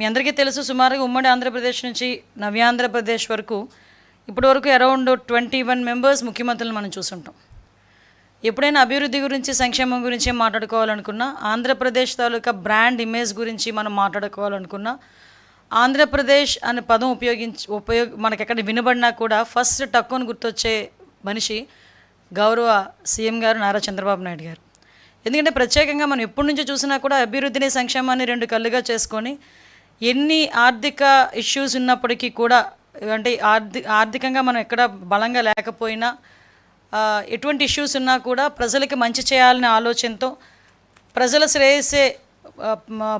మీ అందరికీ తెలుసు సుమారుగా ఉమ్మడి ఆంధ్రప్రదేశ్ నుంచి నవ్యాంధ్రప్రదేశ్ వరకు ఇప్పటి వరకు అరౌండ్ ట్వంటీ వన్ మెంబర్స్ ముఖ్యమంత్రులను మనం చూసుంటాం. ఎప్పుడైనా అభివృద్ధి గురించి సంక్షేమం గురించి మాట్లాడుకోవాలనుకున్నా ఆంధ్రప్రదేశ్ తాలూకా బ్రాండ్ ఇమేజ్ గురించి మనం మాట్లాడుకోవాలనుకున్నా ఆంధ్రప్రదేశ్ అనే పదం ఉపయోగించి ఉపయోగ మనకి ఎక్కడ వినబడినా కూడా ఫస్ట్ టక్కుని గుర్తొచ్చే మనిషి గౌరవ సీఎం గారు నారా చంద్రబాబు నాయుడు గారు. ఎందుకంటే ప్రత్యేకంగా మనం ఎప్పటి నుంచో చూసినా కూడా అభివృద్ధిని సంక్షేమాన్ని రెండు కళ్ళుగా చేసుకొని ఎన్ని ఆర్థిక ఇష్యూస్ ఉన్నప్పటికీ కూడా అంటే ఆర్థి ఆర్థికంగా మనం ఎక్కడ బలంగా లేకపోయినా ఎటువంటి ఇష్యూస్ ఉన్నా కూడా ప్రజలకి మంచి చేయాలనే ఆలోచనతో ప్రజల శ్రేయస్సే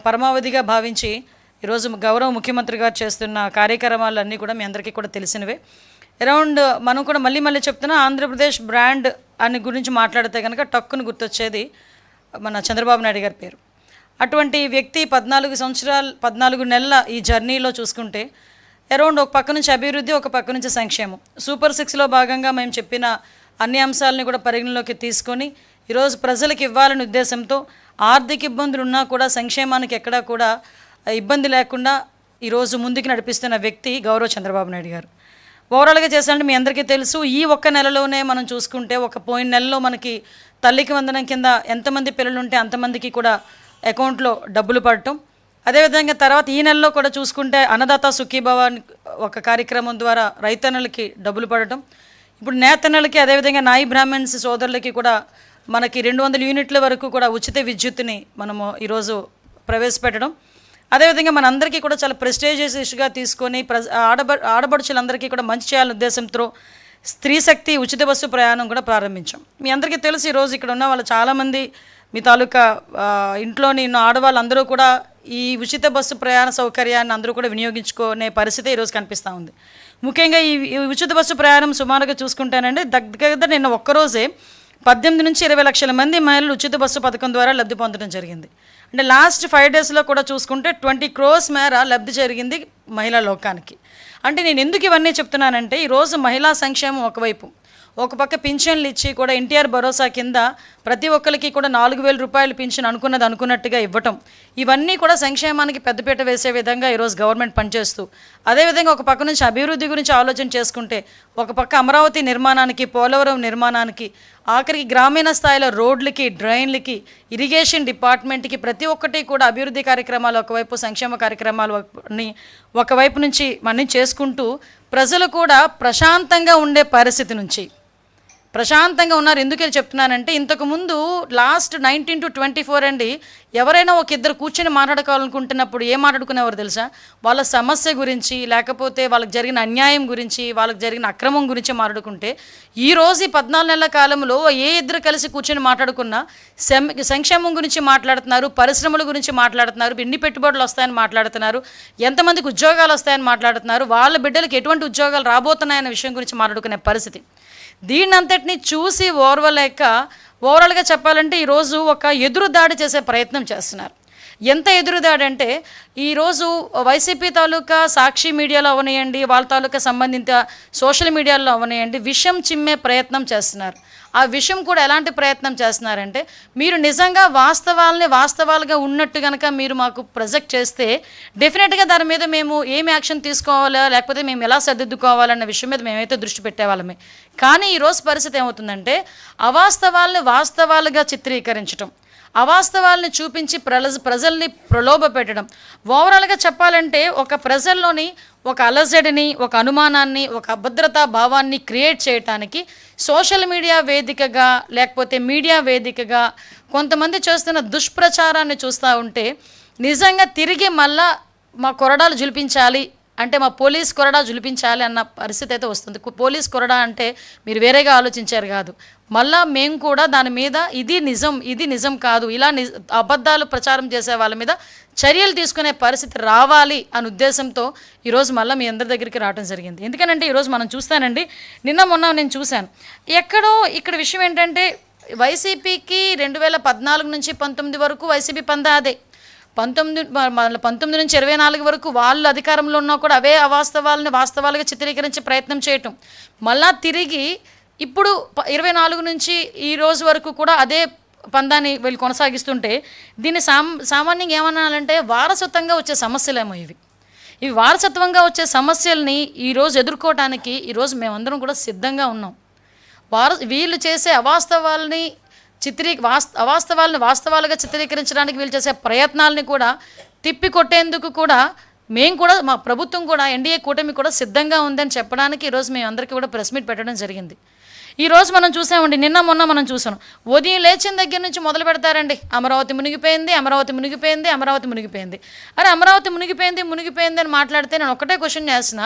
పరమావధిగా భావించి ఈరోజు గౌరవ ముఖ్యమంత్రి గారు చేస్తున్న కార్యక్రమాలన్నీ కూడా మీ అందరికీ కూడా తెలిసినవే. అరౌండ్ మనం కూడా మళ్ళీ మళ్ళీ చెప్తున్నా ఆంధ్రప్రదేశ్ బ్రాండ్ అని గురించి మాట్లాడితే కనుక టక్కును గుర్తొచ్చేది మన చంద్రబాబు నాయుడు గారి పేరు. అటువంటి వ్యక్తి పద్నాలుగు సంవత్సరాలు పద్నాలుగు నెలల ఈ జర్నీలో చూసుకుంటే అరౌండ్ ఒక పక్క నుంచి అభివృద్ధి ఒక పక్క నుంచి సంక్షేమం. సూపర్ సిక్స్లో భాగంగా మేము చెప్పిన అన్ని అంశాలని కూడా పరిగణలోకి తీసుకొని ఈరోజు ప్రజలకు ఇవ్వాలనే ఉద్దేశంతో ఆర్థిక ఇబ్బందులు ఉన్నా కూడా సంక్షేమానికి ఎక్కడా కూడా ఇబ్బంది లేకుండా ఈరోజు ముందుకు నడిపిస్తున్న వ్యక్తి గౌరవ చంద్రబాబు నాయుడు గారు. ఓవరాల్గా చేసాలంటే మీ అందరికీ తెలుసు ఈ ఒక్క నెలలోనే మనం చూసుకుంటే ఒక పోయిన నెలలో మనకి తల్లికి వందనం కింద ఎంతమంది పిల్లలు ఉంటే అంతమందికి కూడా అకౌంట్లో డబ్బులు పడటం. అదేవిధంగా తర్వాత ఈ నెలలో కూడా చూసుకుంటే అన్నదాత సుఖీభవ ఒక కార్యక్రమం ద్వారా రైతన్నలకి డబ్బులు పడటం. ఇప్పుడు నేతన్నలకి అదేవిధంగా నాయి బ్రాహ్మణ్స్ సోదరులకి కూడా మనకి రెండు వందల యూనిట్ల వరకు కూడా ఉచిత విద్యుత్తుని మనము ఈరోజు ప్రవేశపెట్టడం. అదేవిధంగా మనందరికీ కూడా చాలా ప్రెస్టేజియస్ ఇష్యూగా తీసుకొని ప్ర ఆడబ ఆడబడుచులందరికీ కూడా మంచి చేయాలనే ఉద్దేశంతో స్త్రీ శక్తి ఉచిత బస్సు ప్రయాణం కూడా ప్రారంభించాం. మీ అందరికీ తెలుసు ఈరోజు ఇక్కడ ఉన్న వాళ్ళు చాలామంది మీ తాలూకా ఇంట్లో ఇంట్లోని ఆడవాళ్ళందరూ కూడా ఈ ఉచిత బస్సు ప్రయాణ సౌకర్యాన్ని అందరూ కూడా వినియోగించుకునే పరిస్థితి ఈరోజు కనిపిస్తూ ఉంది. ముఖ్యంగా ఈ ఈ ఉచిత బస్సు ప్రయాణం సుమారుగా చూసుకుంటానంటే దగ్గర నిన్న ఒక్కరోజే పద్దెనిమిది నుంచి ఇరవై లక్షల మంది మహిళలు ఉచిత బస్సు పథకం ద్వారా లబ్ధి పొందడం జరిగింది. అంటే లాస్ట్ ఫైవ్ డేస్లో కూడా చూసుకుంటే ట్వంటీ క్రోస్ మేర లబ్ధి జరిగింది మహిళా లోకానికి. అంటే నేను ఎందుకు ఇవన్నీ చెప్తున్నానంటే ఈరోజు మహిళా సంక్షేమం ఒకవైపు ఒక పక్క పింఛన్లు ఇచ్చి కూడా ఎన్టీఆర్ భరోసా కింద ప్రతి ఒక్కరికి కూడా నాలుగు వేల రూపాయలు పింఛన్ అనుకున్నది అనుకున్నట్టుగా ఇవ్వటం. ఇవన్నీ కూడా సంక్షేమానికి పెద్దపీట వేసే విధంగా ఈరోజు గవర్నమెంట్ పనిచేస్తూ అదేవిధంగా ఒక పక్క నుంచి అభివృద్ధి గురించి ఆలోచన చేసుకుంటే ఒక పక్క అమరావతి నిర్మాణానికి పోలవరం నిర్మాణానికి ఆఖరికి గ్రామీణ స్థాయిలో రోడ్లకి డ్రైన్లకి ఇరిగేషన్ డిపార్ట్మెంట్కి ప్రతి ఒక్కటి కూడా అభివృద్ధి కార్యక్రమాలు ఒకవైపు సంక్షేమ కార్యక్రమాలు ఒకవైపు నుంచి మనం చేసుకుంటూ ప్రజలు కూడా ప్రశాంతంగా ఉండే పరిస్థితి నుంచి ప్రశాంతంగా ఉన్నారు. ఎందుకని చెప్తున్నానంటే ఇంతకుముందు last nineteen to twenty four అండి ఎవరైనా ఒక ఇద్దరు కూర్చొని మాట్లాడుకోవాలనుకుంటున్నప్పుడు ఏం మాట్లాడుకునేవారు తెలుసా? వాళ్ళ సమస్య గురించి లేకపోతే వాళ్ళకి జరిగిన అన్యాయం గురించి వాళ్ళకి జరిగిన అక్రమం గురించి మాట్లాడుకుంటే ఈ రోజు ఈ పద్నాలుగు నెలల కాలంలో ఏ ఇద్దరు కలిసి కూర్చొని మాట్లాడుకున్నా సంక్షేమం గురించి మాట్లాడుతున్నారు పరిశ్రమల గురించి మాట్లాడుతున్నారు ఎన్ని పెట్టుబడులు వస్తాయని మాట్లాడుతున్నారు ఎంతమందికి ఉద్యోగాలు వస్తాయని మాట్లాడుతున్నారు వాళ్ళ బిడ్డలకు ఎటువంటి ఉద్యోగాలు రాబోతున్నాయన్న విషయం గురించి మాట్లాడుకునే పరిస్థితి. దీన్నంతటిని చూసి ఓర్వలేక ఓవరాల్గా చెప్పాలంటే ఈరోజు ఒక ఎదురు దాడి చేసే ప్రయత్నం చేస్తున్నారు. ఎంత ఎదురుదాడంటే ఈరోజు వైసీపీ తాలూకా సాక్షి మీడియాలో అవనియండి వాళ్ళ తాలూకా సంబంధిత సోషల్ మీడియాలో అవనియండి విషం చిమ్మే ప్రయత్నం చేస్తున్నారు. ఆ విషయం కూడా ఎలాంటి ప్రయత్నం చేస్తున్నారంటే మీరు నిజంగా వాస్తవాలని వాస్తవాలుగా ఉన్నట్టు కనుక మీరు మాకు ప్రొజెక్ట్ చేస్తే డెఫినెట్గా దాని మీద మేము ఏం యాక్షన్ తీసుకోవాలా లేకపోతే మేము ఎలా సర్దిద్దుకోవాలన్న విషయం మీద మేమైతే దృష్టి పెట్టేవాళ్ళమే. కానీ ఈరోజు పరిస్థితి ఏమవుతుందంటే అవాస్తవాల్ని వాస్తవాలుగా చిత్రీకరించడం అవాస్తవాల్ని చూపించి ప్రజ ప్రజల్ని ప్రలోభ పెట్టడం ఓవరాల్గా చెప్పాలంటే ఒక ప్రజల్లోని ఒక అలజడిని ఒక అనుమానాన్ని ఒక అభద్రతా భావాన్ని క్రియేట్ చేయటానికి సోషల్ మీడియా వేదికగా లేకపోతే మీడియా వేదికగా కొంతమంది చేస్తున్న దుష్ప్రచారాన్ని చూస్తూ ఉంటే నిజంగా తిరిగి మళ్ళా మా కొరడాలు జులిపించాలి అంటే మా పోలీస్ కొరడా జులిపించాలి అన్న పరిస్థితి అయితే వస్తుంది. పోలీస్ కొరడా అంటే మీరు వేరేగా ఆలోచించారు కాదు. మళ్ళా మేము కూడా దాని మీద ఇది నిజం ఇది నిజం కాదు ఇలా ని అబద్ధాలు ప్రచారం చేసే వాళ్ళ మీద చర్యలు తీసుకునే పరిస్థితి రావాలి అనే ఉద్దేశంతో ఈరోజు మళ్ళీ మీ అందరి దగ్గరికి రావడం జరిగింది. ఎందుకనంటే ఈరోజు మనం చూస్తానండి నిన్న మొన్న నేను చూశాను. ఎక్కడో ఇక్కడ విషయం ఏంటంటే వైసీపీకి రెండు వేల పద్నాలుగు నుంచి పంతొమ్మిది వరకు వైసీపీ పందా అదే. పంతొమ్మిది మన పంతొమ్మిది నుంచి ఇరవై నాలుగు వరకు వాళ్ళు అధికారంలో ఉన్నా కూడా అవే అవాస్తవాలని వాస్తవాలుగా చిత్రీకరించే ప్రయత్నం చేయటం. మళ్ళా తిరిగి ఇప్పుడు ఇరవై నాలుగు నుంచి ఈ రోజు వరకు కూడా అదే పందాన్ని వీళ్ళు కొనసాగిస్తుంటే దీన్ని సామ్ సామాన్యంగా ఏమనాలంటే వారసత్వంగా వచ్చే సమస్యలేమో ఇవి. ఇవి వారసత్వంగా వచ్చే సమస్యల్ని ఈరోజు ఎదుర్కోవడానికి ఈరోజు మేమందరం కూడా సిద్ధంగా ఉన్నాం. వార వీళ్ళు చేసే అవాస్తవాల్ని చిత్రీ వాస్త అవాస్తవాలను వాస్తవాలుగా చిత్రీకరించడానికి వీళ్ళు చేసే ప్రయత్నాలని కూడా తిప్పి కొట్టేందుకు కూడా మేము కూడా మా ప్రభుత్వం కూడా ఎన్డీఏ కూటమి కూడా సిద్ధంగా ఉందని చెప్పడానికి ఈరోజు మేము అందరికీ కూడా ప్రెస్ మీట్ పెట్టడం జరిగింది. ఈరోజు మనం చూసామండి నిన్న మొన్న మనం చూసాం. ఉదయం లేచిన దగ్గర నుంచి మొదలు పెడతారండి. అమరావతి మునిగిపోయింది అమరావతి మునిగిపోయింది అమరావతి మునిగిపోయింది. అరే అమరావతి మునిగిపోయింది మునిగిపోయింది అని మాట్లాడితే నేను ఒకటే క్వశ్చన్ చేసిన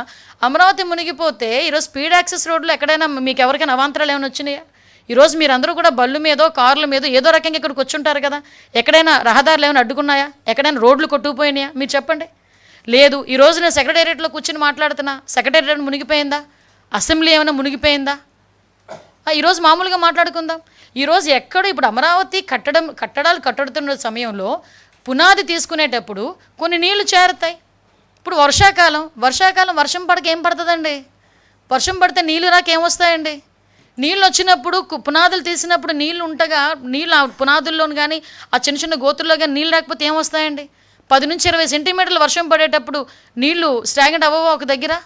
అమరావతి మునిగిపోతే ఈరోజు స్పీడ్ యాక్సెస్ రోడ్లు ఎక్కడైనా మీకు ఎవరికైనా అవాంతరాలు ఏమైనా వచ్చినాయా? ఈరోజు మీరందరూ కూడా బళ్ళు మీదో కార్ల మీద ఏదో రకంగా ఇక్కడికి వచ్చుంటారు కదా. ఎక్కడైనా రహదారులు ఏమైనా అడ్డుకున్నాయా? ఎక్కడైనా రోడ్లు కొట్టుకుపోయినాయా? మీరు చెప్పండి. లేదు ఈరోజు నేను సెక్రటేరియట్లో కూర్చుని మాట్లాడుతున్నా. సెక్రటేరియట్ మునిగిపోయిందా? అసెంబ్లీ ఏమైనా మునిగిపోయిందా? ఆ, ఈరోజు మామూలుగా మాట్లాడుకుందాం. ఈరోజు ఎక్కడ ఇప్పుడు అమరావతి కట్టడం కట్టడాలు కట్టడుతున్న సమయంలో పునాది తీసుకునేటప్పుడు కొన్ని నీళ్ళు చేరుతాయి. ఇప్పుడు వర్షాకాలం వర్షాకాలం వర్షం పడక ఏం పడుతుందండి? వర్షం పడితే నీళ్ళు రాక ఏమొస్తాయండి నీళ్ళు వచ్చినప్పుడు కు- పునాదులు తీసినప్పుడు నీళ్ళు ఉంటగా నీళ్ళు ఆ పునాదుల్లోని కానీ ఆ చిన్న చిన్న గోతుల్లో కానీ నీళ్ళు రాకపోతే ఏమొస్తాయండి? పది నుంచి ఇరవై సెంటీమీటర్లు వర్షం పడేటప్పుడు నీళ్ళు స్టాగ్నెంట్ అవ్వవా ఒక దగ్గర?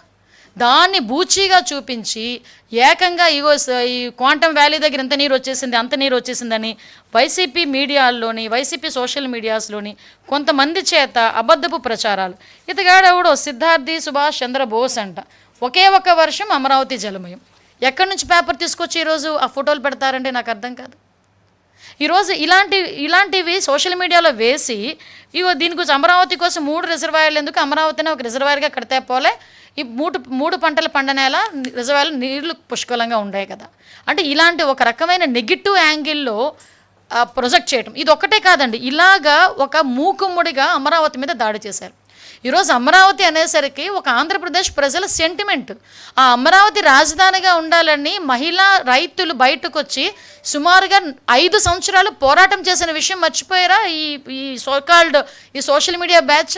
దాన్ని బూచీగా చూపించి ఏకంగా ఇగో ఈ క్వాంటమ్ వ్యాలీ దగ్గర ఇంత నీరు వచ్చేసింది అంత నీరు వచ్చేసిందని వైసీపీ మీడియాల్లోని వైసీపీ సోషల్ మీడియాస్లోని కొంతమంది చేత అబద్ధపు ప్రచారాలు. ఇతగాడెవడో సిద్ధార్థి సుభాష్ చంద్రబోస్ అంట. ఒకే ఒక వర్షం అమరావతి జలమయం. ఎక్కడి నుంచి పేపర్ తీసుకొచ్చి ఈరోజు ఆ ఫోటోలు పెడతారంటే నాకు అర్థం కాదు. ఈరోజు ఇలాంటి ఇలాంటివి సోషల్ మీడియాలో వేసి ఇగో దీని గురించి అమరావతి కోసం మూడు రిజర్వాయర్లు ఎందుకు అమరావతిని ఒక రిజర్వాయర్గా కడితే పోలే? ఈ మూడు మూడు పంటలు పండనేలా రిజర్వాయర్లు నీళ్ళు పుష్కలంగా ఉండాయి కదా. అంటే ఇలాంటి ఒక రకమైన నెగిటివ్ యాంగిల్లో ప్రొజెక్ట్ చేయటం. ఇది ఒక్కటే కాదండి. ఇలాగా ఒక మూకుమ్ముడిగా అమరావతి మీద దాడి చేశారు. ఈరోజు అమరావతి అనేసరికి ఒక ఆంధ్రప్రదేశ్ ప్రజల సెంటిమెంట్ ఆ అమరావతి రాజధానిగా ఉండాలని మహిళా రైతులు బయటకు వచ్చి సుమారుగా ఐదు సంవత్సరాలు పోరాటం చేసిన విషయం మర్చిపోయారా? ఈ ఈ సోకాల్డ్ ఈ సోషల్ మీడియా బ్యాచ్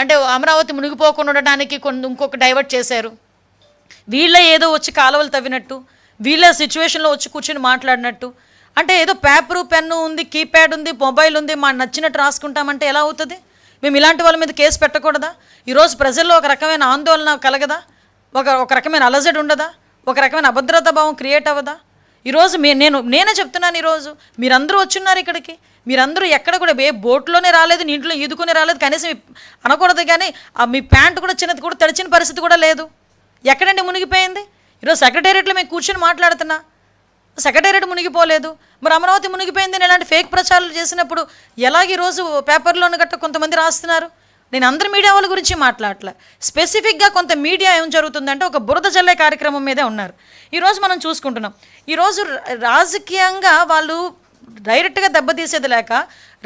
అంటే అమరావతి మునిగిపోకుండా ఉండడానికి కొన్ని ఇంకొక డైవర్ట్ చేశారు. వీళ్ళ ఏదో వచ్చి కాలువలు తవ్వినట్టు వీళ్ళ సిచ్యువేషన్లో వచ్చి కూర్చొని మాట్లాడినట్టు. అంటే ఏదో పేపరు పెన్ను ఉంది కీప్యాడ్ ఉంది మొబైల్ ఉంది మా నచ్చినట్టు రాసుకుంటామంటే ఎలా అవుతుంది? మేము ఇలాంటి వాళ్ళ మీద కేసు పెట్టకూడదా? ఈరోజు ప్రజల్లో ఒక రకమైన ఆందోళన కలగదా? ఒక ఒక రకమైన అలజడి ఉండదా? ఒక రకమైన అభద్రతా భావం క్రియేట్ అవ్వదా? ఈరోజు మే నేను నేనే చెప్తున్నాను ఈరోజు. మీరందరూ వచ్చున్నారు ఇక్కడికి. మీరందరూ ఎక్కడ కూడా ఏ బోట్లోనే రాలేదు నీటిలో ఈదుకునే రాలేదు. కనీసం అనకూడదు కానీ ఆ మీ ప్యాంట్ కూడా చిన్నది కూడా తడిచిన పరిస్థితి కూడా లేదు. ఎక్కడండి మునిగిపోయింది? ఈరోజు సెక్రటేరియట్లో మేము కూర్చొని మాట్లాడుతున్నా. సెక్రటేరియట్ మునిగిపోలేదు. మరి అమరావతి మునిగిపోయింది అని ఇలాంటి ఫేక్ ప్రచారాలు చేసినప్పుడు ఎలాగ ఈరోజు పేపర్లోని గట్ట కొంతమంది రాస్తున్నారు? నేను అందరి మీడియా వాళ్ళ గురించి మాట్లాడలే స్పెసిఫిక్గా కొంత మీడియా ఏం జరుగుతుందంటే ఒక బురద జల్లే కార్యక్రమం మీదే ఉన్నారు. ఈరోజు మనం చూసుకుంటున్నాం. ఈరోజు రాజకీయంగా వాళ్ళు డైరెక్ట్గా దెబ్బతీసేది లేక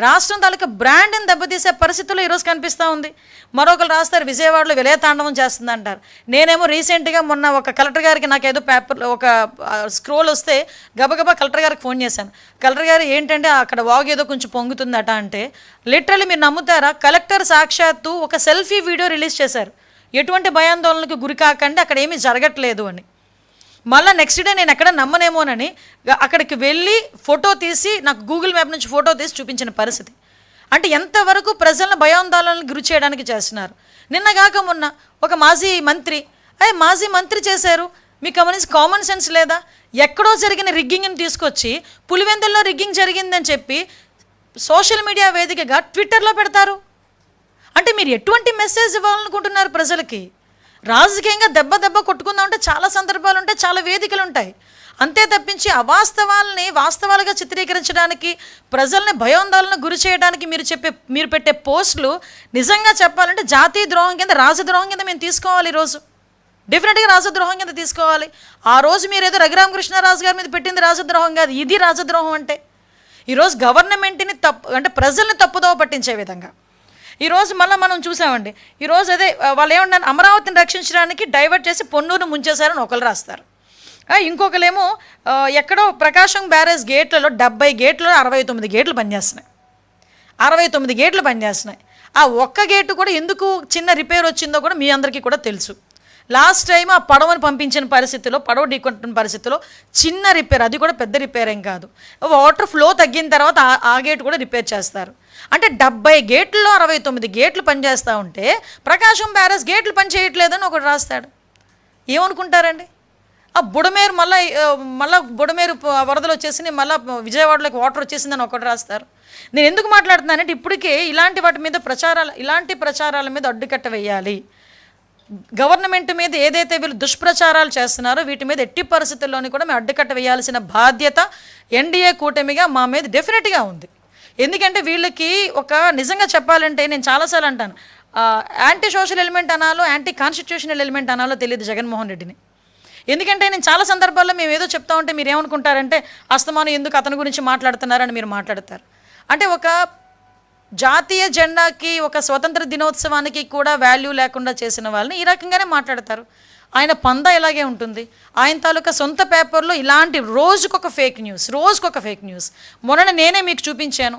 రాష్ట్రం తాలూకా బ్రాండ్ని దెబ్బతీసే పరిస్థితుల్లో ఈరోజు కనిపిస్తూ ఉంది. మరొకరు రాస్తారు విజయవాడలో విలయతాండవం చేస్తుంది అంటారు నేనేమో రీసెంట్గా మొన్న ఒక కలెక్టర్ గారికి నాకు ఏదో పేపర్ ఒక స్క్రోల్ వస్తే గబగబా కలెక్టర్ గారికి ఫోన్ చేశాను. కలెక్టర్ గారు ఏంటంటే అక్కడ వాగు ఏదో కొంచెం పొంగుతుందట అంటే లిటరలీ మీరు నమ్ముతారా? కలెక్టర్ సాక్షాత్తు ఒక సెల్ఫీ వీడియో రిలీజ్ చేశారు. ఎటువంటి భయాందోళనకు గురి కాకండి అక్కడ ఏమీ జరగట్లేదు అని. మళ్ళీ నెక్స్ట్ డే నేను ఎక్కడ నమ్మనేమోనని అక్కడికి వెళ్ళి ఫోటో తీసి నాకు గూగుల్ మ్యాప్ నుంచి ఫోటో తీసి చూపించిన పరిస్థితి. అంటే ఎంతవరకు ప్రజలను భయాందోళనలకు గురి చేయడానికి చేస్తున్నారు. నిన్నగాక మొన్న ఒక మాజీ మంత్రి అయ్యే మాజీ మంత్రి చేశారు. మీకు గమనించి కామన్ సెన్స్ లేదా? ఎక్కడో జరిగిన రిగ్గింగ్ని తీసుకొచ్చి పులివెందుల్లో రిగ్గింగ్ జరిగిందని చెప్పి సోషల్ మీడియా వేదికగా ట్విట్టర్లో పెడతారు. అంటే మీరు ఎటువంటి మెసేజ్ ఇవ్వాలనుకుంటున్నారు ప్రజలకి? రాజకీయంగా దెబ్బ దెబ్బ కొట్టుకుందాం అంటే చాలా సందర్భాలు ఉంటాయి చాలా వేదికలు ఉంటాయి అంతే తప్పించి అవాస్తవాల్ని వాస్తవాలుగా చిత్రీకరించడానికి ప్రజల్ని భయోందాలను గురి చేయడానికి మీరు చెప్పే మీరు పెట్టే పోస్టులు నిజంగా చెప్పాలంటే జాతీయ ద్రోహం కింద రాజద్రోహం కింద మేము తీసుకోవాలి ఈరోజు. డెఫినెట్గా రాజద్రోహం కింద తీసుకోవాలి. ఆ రోజు మీరు ఏదో రఘురామకృష్ణరాజు గారి మీద పెట్టింది రాజద్రోహం కాదు ఇది రాజద్రోహం అంటే. ఈరోజు గవర్నమెంట్ని తప్పు అంటే ప్రజల్ని తప్పుదోవ పట్టించే విధంగా. ఈరోజు మళ్ళీ మనం చూసామండి. ఈరోజు అదే వాళ్ళు ఏమన్నా అమరావతిని రక్షించడానికి డైవర్ట్ చేసి పొన్నూరు ముంచేశారని ఒకరు రాస్తారు. ఇంకొకలేమో ఇంకొకరేమో ఎక్కడో ప్రకాశం బ్యారేజ్ గేట్లలో డెబ్బై గేట్లలో అరవై తొమ్మిది గేట్లు పనిచేస్తున్నాయి అరవై తొమ్మిది గేట్లు పనిచేస్తున్నాయి ఆ ఒక్క గేటు కూడా ఎందుకు చిన్న రిపేర్ వచ్చిందో కూడా మీ అందరికీ కూడా తెలుసు. లాస్ట్ టైం ఆ పడవని పంపించిన పరిస్థితిలో పడవ ఢీకొట్టిన పరిస్థితిలో చిన్న రిపేర్ అది కూడా పెద్ద రిపేర్ ఏం కాదు వాటర్ ఫ్లో తగ్గిన తర్వాత ఆ- గేటు గేట్ కూడా రిపేర్ చేస్తారు. అంటే డెబ్బై గేట్లలో అరవై తొమ్మిది గేట్లు పనిచేస్తూ ఉంటే ప్రకాశం బ్యారేజ్ గేట్లు పనిచేయట్లేదని ఒకటి రాస్తాడు. ఏమనుకుంటారండి? ఆ బుడమేరు మళ్ళీ మళ్ళీ బుడమేరు వరదలు వచ్చేసి మళ్ళీ విజయవాడలోకి వాటర్ వచ్చేసిందని ఒకటి రాస్తారు. నేను ఎందుకు మాట్లాడుతున్నానంటే ఇప్పటికే ఇలాంటి వాటి మీద ప్రచారాలు ఇలాంటి ప్రచారాల మీద అడ్డుకట్ట వేయాలి. గవర్నమెంట్ మీద ఏదైతే వీళ్ళు దుష్ప్రచారాలు చేస్తున్నారో వీటి మీద ఎట్టి పరిస్థితుల్లోని కూడా మేము అడ్డుకట్ట వేయాల్సిన బాధ్యత ఎన్డీఏ కూటమిగా మా మీద డెఫినెట్గా ఉంది. ఎందుకంటే వీళ్ళకి ఒక నిజంగా చెప్పాలంటే నేను చాలాసార్లు అంటాను యాంటీ సోషల్ ఎలిమెంట్ అనాలో యాంటీ కాన్స్టిట్యూషనల్ ఎలిమెంట్ అనాలో తెలియదు జగన్మోహన్ రెడ్డిని. ఎందుకంటే నేను చాలా సందర్భాల్లో మేము ఏదో చెప్తా ఉంటే మీరు ఏమనుకుంటారంటే అస్తమానం ఎందుకు అతని గురించి మాట్లాడుతున్నారని మీరు మాట్లాడతారు. అంటే ఒక జాతీయ జెండాకి ఒక స్వతంత్ర దినోత్సవానికి కూడా వాల్యూ లేకుండా చేసిన వాళ్ళని ఈ రకంగానే మాట్లాడతారు. ఆయన పంద ఇలాగే ఉంటుంది? ఆయన తాలూకా సొంత పేపర్లో ఇలాంటి రోజుకొక ఫేక్ న్యూస్ రోజుకొక ఫేక్ న్యూస్ మొన్న నేనే మీకు చూపించాను.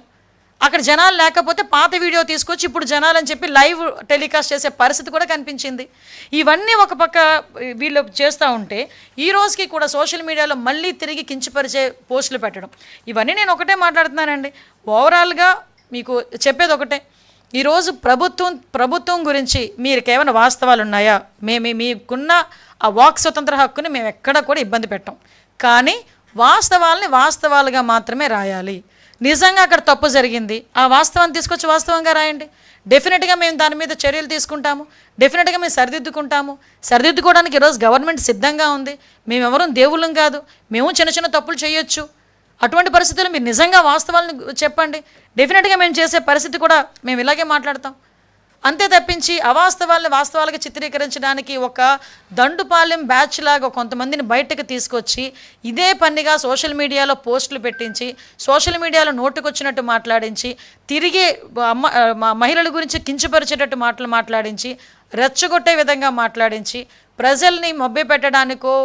అక్కడ జనాలు లేకపోతే పాత వీడియో తీసుకొచ్చి ఇప్పుడు జనాలు అని చెప్పి లైవ్ టెలికాస్ట్ చేసే పరిస్థితి కూడా కనిపించింది. ఇవన్నీ ఒక పక్క వీళ్ళు చేస్తూ ఉంటే ఈ రోజుకి కూడా సోషల్ మీడియాలో మళ్ళీ తిరిగి కించపరిచే పోస్టులు పెట్టడం. ఇవన్నీ నేను ఒకటే మాట్లాడుతున్నానండి. ఓవరాల్గా మీకు చెప్పేది ఒకటే ఈరోజు ప్రభుత్వం ప్రభుత్వం గురించి మీరు కేవలం వాస్తవాలు ఉన్నాయా మేము మీకున్న ఆ వాక్ స్వతంత్ర హక్కుని మేము ఎక్కడ కూడా ఇబ్బంది పెట్టాం. కానీ వాస్తవాల్ని వాస్తవాలుగా మాత్రమే రాయాలి. నిజంగా అక్కడ తప్పు జరిగింది. ఆ వాస్తవాన్ని తీసుకొచ్చి వాస్తవంగా రాయండి. డెఫినెట్గా మేము దాని మీద చర్యలు తీసుకుంటాము. డెఫినెట్గా మేము సరిదిద్దుకుంటాము. సరిదిద్దుకోవడానికి ఈరోజు గవర్నమెంట్ సిద్ధంగా ఉంది. మేము దేవుళ్ళం కాదు. మేము చిన్న చిన్న తప్పులు చేయొచ్చు. అటువంటి పరిస్థితులు మీరు నిజంగా వాస్తవాలను చెప్పండి. డెఫినెట్గా మేము చేసే పరిస్థితి కూడా మేము ఇలాగే మాట్లాడతాం. అంతే తప్పించి అవాస్తవాల్ని వాస్తవాలుగా చిత్రీకరించడానికి ఒక దండుపాలెం బ్యాచ్ లాగా కొంతమందిని బయటకు తీసుకొచ్చి ఇదే పనిగా సోషల్ మీడియాలో పోస్టులు పెట్టించి సోషల్ మీడియాలో నోటుకొచ్చినట్టు మాట్లాడించి తిరిగి అమ్మ మహిళల గురించి కించపరిచేటట్టు మాటలు మాట్లాడించి రెచ్చగొట్టే విధంగా మాట్లాడించి ప్రజల్ని మభ్యపెట్టడానికో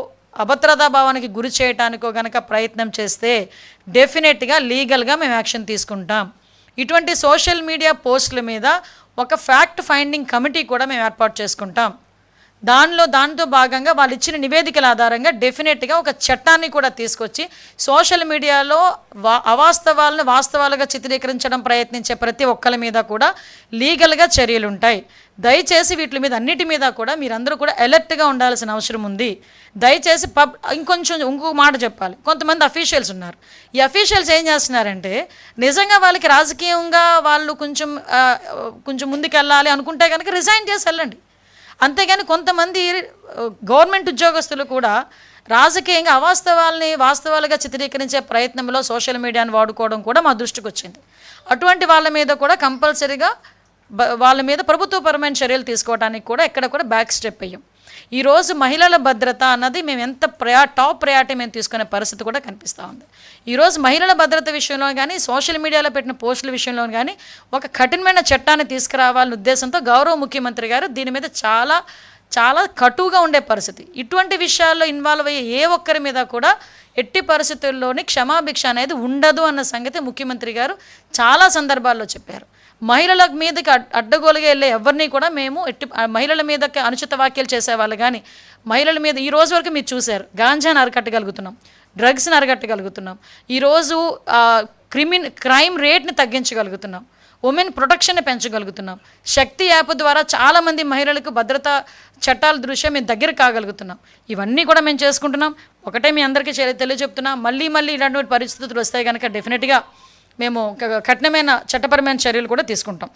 అభద్రతా భావానికి గురి చేయటానికో గనక ప్రయత్నం చేస్తే డెఫినెట్గా లీగల్గా మేము యాక్షన్ తీసుకుంటాం. ఇటువంటి సోషల్ మీడియా పోస్టుల మీద ఒక ఫ్యాక్ట్ ఫైండింగ్ కమిటీ కూడా మేము ఏర్పాటు చేసుకుంటాం. దానిలో దాంతో భాగంగా వాళ్ళు ఇచ్చిన నివేదికల ఆధారంగా డెఫినెట్గా ఒక చట్టాన్ని కూడా తీసుకొచ్చి సోషల్ మీడియాలో వా అవాస్తవాలను వాస్తవాలుగా చిత్రీకరించడం ప్రయత్నించే ప్రతి ఒక్కరి మీద కూడా లీగల్గా చర్యలు ఉంటాయి దయచేసి వీటి మీద అన్నిటి మీద కూడా మీరందరూ కూడా అలర్ట్గా ఉండాల్సిన అవసరం ఉంది. దయచేసి పబ్ ఇంకొంచెం ఇంకొక మాట చెప్పాలి. కొంతమంది అఫీషియల్స్ ఉన్నారు. ఈ అఫీషియల్స్ ఏం చేస్తున్నారంటే నిజంగా వాళ్ళకి రాజకీయంగా వాళ్ళు కొంచెం కొంచెం కొంచెం ముందుకెళ్ళాలి అనుకుంటే కనుక రిజైన్ చేసి వెళ్ళండి. అంతేగాని కొంతమంది గవర్నమెంట్ ఉద్యోగస్తులు కూడా రాజకీయంగా అవాస్తవాల్ని వాస్తవాలుగా చిత్రీకరించే ప్రయత్నంలో సోషల్ మీడియాను వాడుకోవడం కూడా మా దృష్టికి వచ్చింది అటువంటి వాళ్ళ మీద కూడా కంపల్సరీగా వాళ్ళ మీద ప్రభుత్వపరమైన చర్యలు తీసుకోవడానికి కూడా ఎక్కడ కూడా బ్యాక్ స్టెప్ అయ్యాం ఈరోజు మహిళల భద్రత అన్నది మేము ఎంత ప్రయా టాప్ ప్రయారిటీ మేము తీసుకునే పరిస్థితి కూడా కనిపిస్తూ ఉంది. ఈరోజు మహిళల భద్రత విషయంలో కానీ సోషల్ మీడియాలో పెట్టిన పోస్టుల విషయంలో కానీ ఒక కఠినమైన చట్టాన్ని తీసుకురావాలనే ఉద్దేశంతో గౌరవ ముఖ్యమంత్రి గారు దీని మీద చాలా చాలా కటువుగా ఉండే పరిస్థితి. ఇటువంటి విషయాల్లో ఇన్వాల్వ్ అయ్యే ఏ ఒక్కరి మీద కూడా ఎట్టి పరిస్థితుల్లోని క్షమాభిక్ష అనేది ఉండదు అన్న సంగతి ముఖ్యమంత్రి గారు చాలా సందర్భాల్లో చెప్పారు. మహిళల మీదకి అడ్- అడ్డగోలుగా వెళ్ళే ఎవరిని కూడా మేము ఎట్టి మహిళల మీదకి అనుచిత వ్యాఖ్యలు చేసేవాళ్ళు. కానీ మహిళల మీద ఈ రోజు వరకు మీరు చూశారు. గాంజాని అరికట్టగలుగుతున్నాం. డ్రగ్స్ని అరికట్టగలుగుతున్నాం. ఈరోజు క్రిమిన్ క్రైమ్ రేట్ని తగ్గించగలుగుతున్నాం. ఉమెన్ ప్రొటెక్షన్ని పెంచగలుగుతున్నాం. శక్తి యాప్ ద్వారా చాలామంది మహిళలకు భద్రతా చట్టాల దృష్ట్యా మేము దగ్గర కాగలుగుతున్నాం. ఇవన్నీ కూడా మేము చేసుకుంటున్నాం. ఒకటే మీ అందరికీ తెలియజెప్తున్నాం. మళ్ళీ మళ్ళీ ఇలాంటి పరిస్థితులు వస్తాయి కనుక డెఫినెట్గా మేము కఠినమైన చట్టపరమైన చర్యలు కూడా తీసుకుంటాం.